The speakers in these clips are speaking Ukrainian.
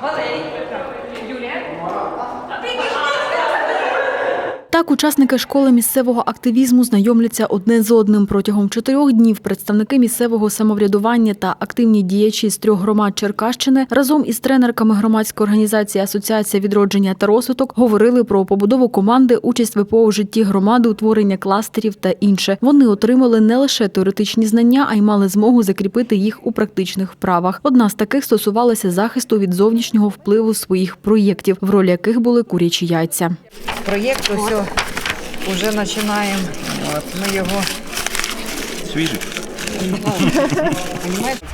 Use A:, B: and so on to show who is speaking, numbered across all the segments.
A: Valeu! Учасники школи місцевого активізму знайомляться одне з одним протягом чотирьох днів. Представники місцевого самоврядування та активні діячі з трьох громад Черкащини разом із тренерками громадської організації Асоціація відродження та розвиток говорили про побудову команди, участь ВПО в житті громади, утворення кластерів та інше. Вони отримали не лише теоретичні знання, а й мали змогу закріпити їх у практичних вправах. Одна з таких стосувалася захисту від зовнішнього впливу своїх проєктів, в ролі яких були курячі яйця.
B: Проєкт ось вже починаємо. От, ми його
C: Свіжий.
B: понімаєте?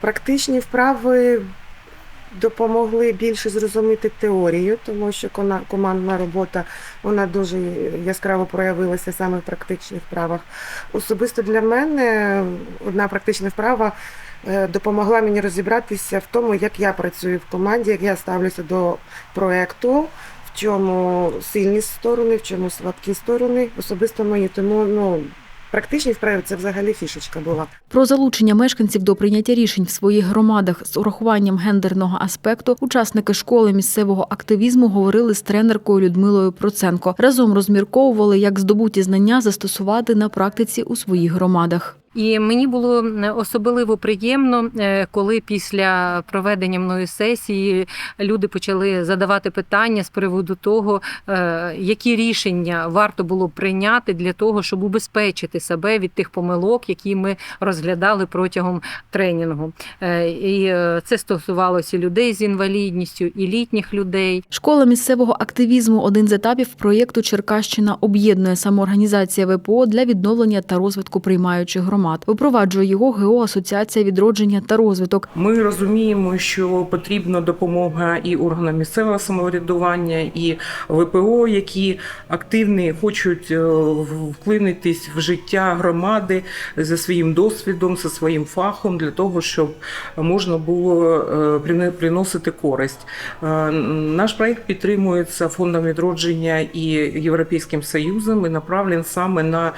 D: Практичні вправи допомогли більше зрозуміти теорію, тому що кона- командна робота вона дуже яскраво проявилася саме в практичних вправах. Особисто для мене одна практична вправа е, допомогла мені розібратися в тому, як я працюю в команді, як я ставлюся до проекту. В чому сильні сторони, в чому слабкі сторони, особисто мої. Тому ну практичні вправи це взагалі фішечка була.
A: Про залучення мешканців до прийняття рішень в своїх громадах з урахуванням гендерного аспекту учасники школи місцевого активізму говорили з тренеркою Людмилою Проценко. Разом розмірковували, як здобуті знання застосувати на практиці у своїх громадах.
E: І мені було е, особливо приємно, е, коли після проведення мною сесії люди почали задавати питання з приводу того, е, які рішення варто було прийняти для того, щоб убезпечити себе від тих помилок, які ми розглядали протягом тренінгу. І це стосувалося людей з інвалідністю, і літніх людей.
A: Школа місцевого активізму один з етапів проєкту Черкащина об'єднує самоорганізація ВПО для відновлення та розвитку приймаючих громад. Випроваджує його ГО Асоціація відродження та розвиток.
F: Ми розуміємо, що потрібна допомога і органам місцевого самоврядування, і ВПО, які активні хочуть е, вклинитись в життя громади за своїм досвідом, за своїм фахом, для того, щоб можна було е, приносити користь. Е, Наш проект підтримується фондом відродження і Європейським Союзом і направлений саме на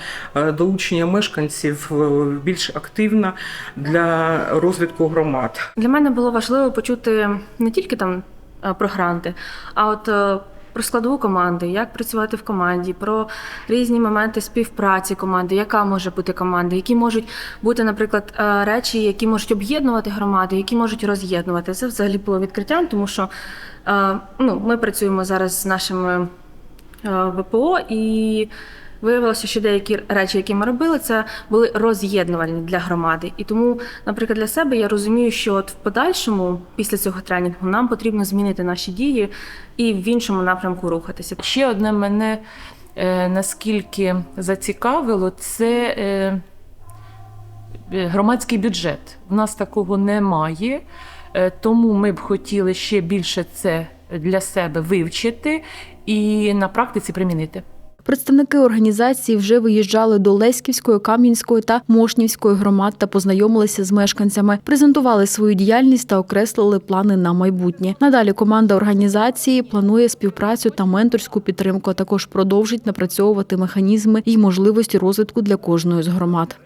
F: долучення мешканців більш активно для розвитку громад.
G: Для мене було важливо почути не тільки там е, про гранти, а от е, про складову команди, як працювати в команді, про різні моменти співпраці команди, яка може бути команда, які можуть бути, наприклад, е, речі, які можуть об'єднувати громади, які можуть роз'єднувати. Це взагалі було відкриттям, тому що ну, ми працюємо зараз з нашими ВПО і. Виявилося, що деякі речі, які ми робили, це були роз'єднувальні для громади. І тому, наприклад, для себе я розумію, що от в подальшому, після цього тренінгу, нам потрібно змінити наші дії і в іншому напрямку рухатися.
H: Ще одне мене е, наскільки зацікавило, це е, е, громадський бюджет. У нас такого немає, е, тому ми б хотіли ще більше це для себе вивчити і на практиці примінити.
A: Представники організації вже виїжджали до Леськівської, Кам'янської та Мошнівської громад та познайомилися з мешканцями, презентували свою діяльність та окреслили плани на майбутнє. Надалі команда організації планує співпрацю та менторську підтримку. а Також продовжить напрацьовувати механізми і можливості розвитку для кожної з громад.